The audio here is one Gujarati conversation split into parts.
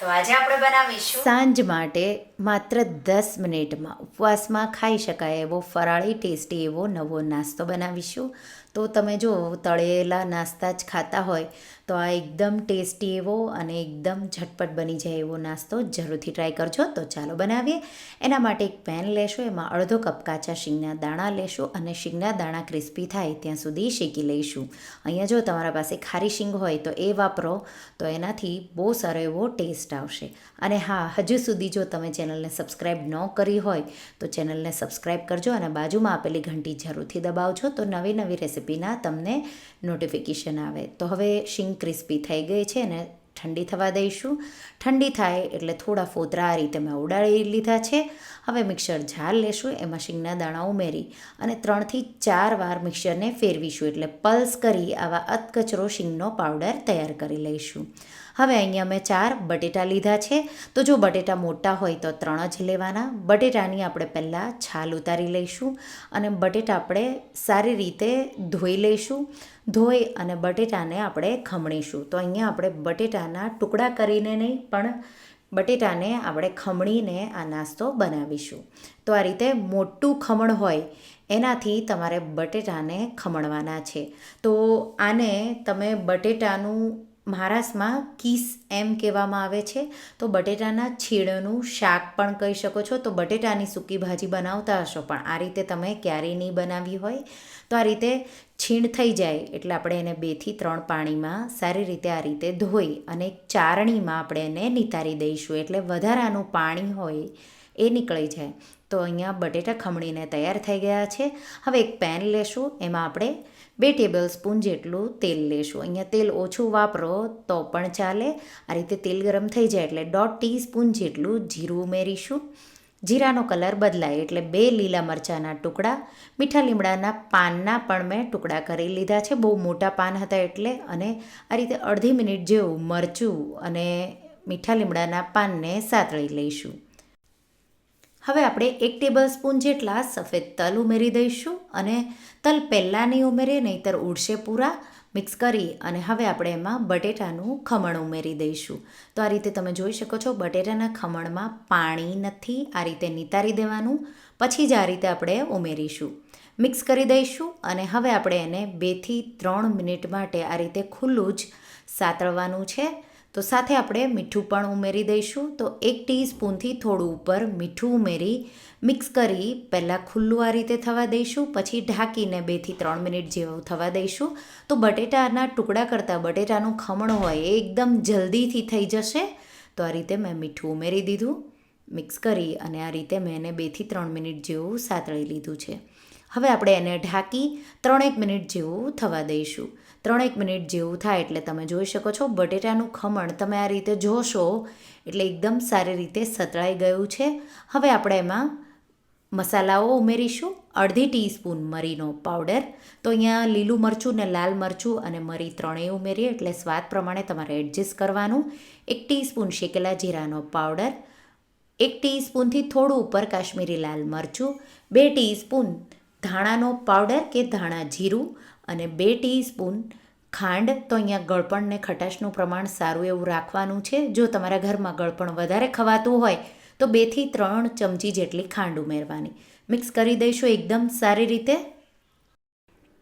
તો આજે આપણે બનાવીશું સાંજ માટે માત્ર દસ મિનિટમાં ઉપવાસમાં ખાઈ શકાય એવો ફરાળી, ટેસ્ટી એવો નવો નાસ્તો બનાવીશું. તો તમે જો તળેલા નાસ્તા જ ખાતા હોય, તો આ એકદમ ટેસ્ટી એવો અને એકદમ ઝટપટ બની જાય એવો નાસ્તો જરૂરથી ટ્રાય કરજો. તો ચાલો બનાવીએ. એના માટે એક પેન લેશો, એમાં અડધો કપ કાચા શીંગના દાણા લેશો અને શીંગના દાણા ક્રિસ્પી થાય ત્યાં સુધી શેકી લઈશું. અહીંયા જો તમારા પાસે ખારી શીંગ હોય તો એ વાપરો. તો એનાથી બહુ સારો એવો ટેસ્ટ આવશે. અને હા, હજુ સુધી જો તમે ચેનલને સબસ્ક્રાઈબ ન કરી હોય, તો ચેનલને સબસ્ક્રાઈબ કરજો અને બાજુમાં આપેલી ઘંટી જરૂરથી દબાવજો, તો નવી નવી રેસિપીના તમને નોટિફિકેશન આવે. તો હવે શીંગ ક્રિસ્પી થઈ ગઈ છે અને ઠંડી થવા દઈશું. ઠંડી થાય એટલે થોડા ફોતરા આ રીતે મેં ઉડાડી લીધા છે. હવે મિક્સર જાર લેશું, એમાં શીંગના દાણા ઉમેરી અને ત્રણથી ચાર વાર મિક્સરને ફેરવીશું એટલે પલ્સ કરી આવા અતકચરો શીંગનો પાવડર તૈયાર કરી લઈશું. હવે અહીંયા મેં ચાર બટેટા લીધા છે. તો જો બટેટા મોટા હોય તો ત્રણ જ લેવાના. બટેટાની આપણે પહેલાં છાલ ઉતારી લઈશું અને બટેટા આપણે સારી રીતે ધોઈ લઈશું. ધોઈ અને બટેટાને આપણે ખમણીશું. તો અહીંયા આપણે બટેટાના ટુકડા કરીને નહીં, પણ બટેટાને આપણે ખમણીને આ નાસ્તો બનાવીશું. તો આ રીતે મોટું ખમણ હોય, એનાથી તમારે બટેટાને ખમણવાના છે. તો આને તમે બટેટાનું મહારાષ્ટ્રમાં કીસ એમ કહેવામાં આવે છે. તો બટેટાના છીણનું શાક પણ કહી શકો છો. તો બટેટાની સૂકી ભાજી બનાવતા હશો, પણ આ રીતે તમે ક્યારેય નહીં બનાવી હોય. તો આ રીતે છીણ થઈ જાય, એટલે આપણે એને બેથી ત્રણ પાણીમાં સારી રીતે આ રીતે ધોઈ અને ચારણીમાં આપણે એને નિતારી દઈશું. એટલે વધારાનું પાણી હોય એ નીકળી જાય. તો અહીંયા બટેટા ખમણીને તૈયાર થઈ ગયા છે. હવે એક પેન લેશું, એમાં આપણે બે ટેબલ સ્પૂન જેટલું તેલ લેશું. અહીંયા તેલ ઓછું વાપરો તો પણ ચાલે. આ રીતે તેલ ગરમ થઈ જાય એટલે દોઢ ટીસ્પૂન જેટલું જીરું ઉમેરીશું. જીરાનો કલર બદલાય એટલે બે લીલા મરચાંના ટુકડા, મીઠા લીમડાના પાનના પણ મેં ટુકડા કરી લીધા છે. બહુ મોટા પાન હતા એટલે અને આ રીતે અડધી મિનિટ જેવું મરચું અને મીઠા લીમડાના પાનને સાતળી લઈશું. હવે આપણે એક ટેબલ સ્પૂન જેટલા સફેદ તલ ઉમેરી દઈશું અને તલ પહેલાં નહીં ઉમેરીએ નહીંતર ઉડશે પૂરા. મિક્સ કરી અને હવે આપણે એમાં બટેટાનું ખમણ ઉમેરી દઈશું. તો આ રીતે તમે જોઈ શકો છો, બટેટાના ખમણમાં પાણી નથી, આ રીતે નિતારી દેવાનું. પછી જ આ રીતે આપણે ઉમેરીશું. મિક્સ કરી દઈશું અને હવે આપણે એને બેથી ત્રણ મિનિટ માટે આ રીતે ખુલ્લું જ સાતળવાનું છે. તો સાથે આપણે મીઠું પણ ઉમેરી દઈશું. તો એક ટીસ્પૂનથી થોડું ઉપર મીઠું ઉમેરી મિક્સ કરી પહેલાં ખુલ્લું આ રીતે થવા દઈશું, પછી ઢાંકીને બેથી ત્રણ મિનિટ જેવું થવા દઈશું. તો બટેટાના ટુકડા કરતાં બટેટાનું ખમણ હોય એ એકદમ જલ્દીથી થઈ જશે. તો આ રીતે મેં મીઠું ઉમેરી દીધું, મિક્સ કરી અને આ રીતે મેં એને બેથી ત્રણ મિનિટ જેવું સાતળી લીધું છે. હવે આપણે એને ઢાંકી ત્રણેક મિનિટ જેવું થવા દઈશું. ત્રણેક મિનિટ જેવું થાય એટલે તમે જોઈ શકો છો બટેટાનું ખમણ તમે આ રીતે જોશો એટલે એકદમ સારી રીતે સતળાઈ ગયું છે. હવે આપણે એમાં મસાલાઓ ઉમેરીશું. અડધી ટીસ્પૂન મરીનો પાવડર. તો અહીંયા લીલું મરચું ને લાલ મરચું અને મરી ત્રણેય ઉમેરીએ એટલે સ્વાદ પ્રમાણે તમારે એડજસ્ટ કરવાનું. એક ટીસ્પૂન શેકેલા જીરાનો પાવડર. એક ટીસ્પૂનથી થોડું ઉપર કાશ્મીરી લાલ મરચું. બે ટીસ્પૂન ધાણાનો પાવડર કે ધાણા જીરું અને બે ટીસ્પૂન ખાંડ. તો અહીંયા ગળપણને ખટાશનું પ્રમાણ સારું એવું રાખવાનું છે. જો તમારા ઘરમાં ગળપણ વધારે ખવાતું હોય, તો બેથી ત્રણ ચમચી જેટલી ખાંડ ઉમેરવાની. મિક્સ કરી દઈશું એકદમ સારી રીતે.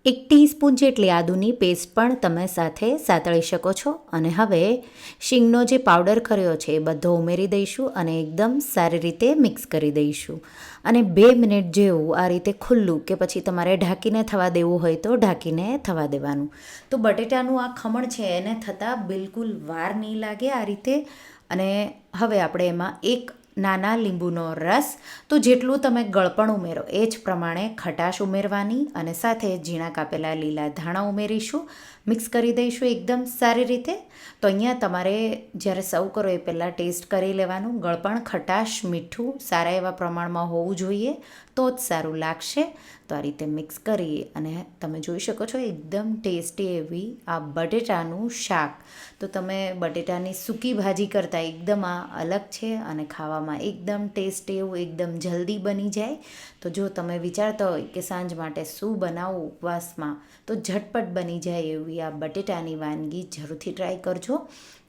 એક ટીસ્પૂન જેટલી આદુની પેસ્ટ પણ તમે સાથે સાતળી શકો છો. અને હવે શીંગનો જે પાવડર કર્યો છે એ બધો ઉમેરી દઈશું અને એકદમ સારી રીતે મિક્સ કરી દઈશું. અને બે મિનિટ જેવું આ રીતે ખુલ્લું કે પછી તમારે ઢાંકીને થવા દેવું હોય તો ઢાંકીને થવા દેવાનું. તો બટેટાનું આ ખમણ છે એને થતાં બિલકુલ વાર નહીં લાગે આ રીતે. અને હવે આપણે એમાં એક નાના લીંબુનો રસ. તો જેટલું તમે ગળપણ ઉમેરો એ જ પ્રમાણે ખટાશ ઉમેરવાની અને સાથે ઝીણા કાપેલા લીલા ધાણા ઉમેરીશું. મિક્સ કરી દઈશું એકદમ સારી રીતે. તો અહીંયા તમારે જ્યારે સર્વ કરો એ પહેલાં ટેસ્ટ કરી લેવાનું. ગળપણ, ખટાશ, મીઠું સારા એવા પ્રમાણમાં હોવું જોઈએ. તો જ સારું લાગશે. તો આ રીતે મિક્સ કરી અને તમે જોઈ શકો છો એકદમ ટેસ્ટી એવી આ બટેટાનું શાક. તો તમે બટેટાની સૂકી ભાજી કરતાં એકદમ આ અલગ છે અને ખાવામાં એકદમ ટેસ્ટી એવું એકદમ જલ્દી બની જાય. તો જો તમે વિચારતા હોય કે સાંજ માટે શું બનાવવું ઉપવાસમાં, તો ઝટપટ બની જાય એવી આ બટેટાની વાનગી જરૂરથી ટ્રાય કરજો.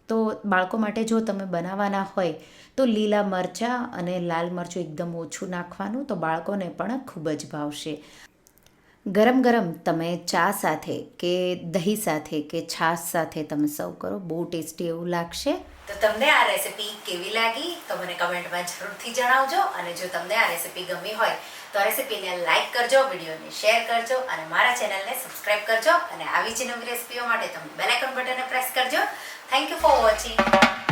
તો બાળકો માટે જો તમે બનાવવાના હોય, તો લીલા મરચાં અને લાલ મરચું એકદમ ઓછું નાખવાનું તો બાળકોને પણ ખૂબ જ ભાવશે. ગરમ ગરમ તમે ચા સાથે કે દહીં સાથે કે છાશ સાથે તમે સર્વ કરો. બહુ ટેસ્ટી એવું લાગશે. તો તમને આ રેસિપી કેવી લાગી? તો મને કમેન્ટમાં જરૂરથી જણાવજો. અને જો તમને આ રેસિપી ગમી હોય, તો રેસીપીને લાઈક કરજો, વિડીયોને શેર કરજો, અને મારા ચેનલને સબસ્ક્રાઇબ કરજો. અને આવી જ નવી રેસિપીઓ માટે તમે બેલ આઇકન બટનને પ્રેસ કરજો. Thank you for watching.